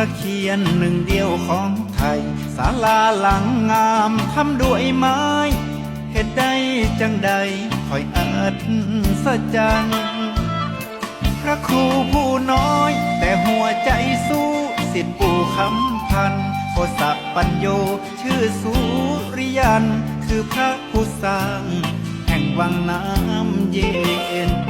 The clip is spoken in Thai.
ตะเคียนหนึ่งเดียวของไทยศาลาหลังงามทำด้วยไม้เหตุใดจังใดคอยอัศจรรย์พระครูผู้น้อย แต่หัวใจสู้สิทธิปู่คำพันโคสะปัญโย ชื่อสุริยัน คือพระผู้สร้าง แห่งวังน้ำเย็น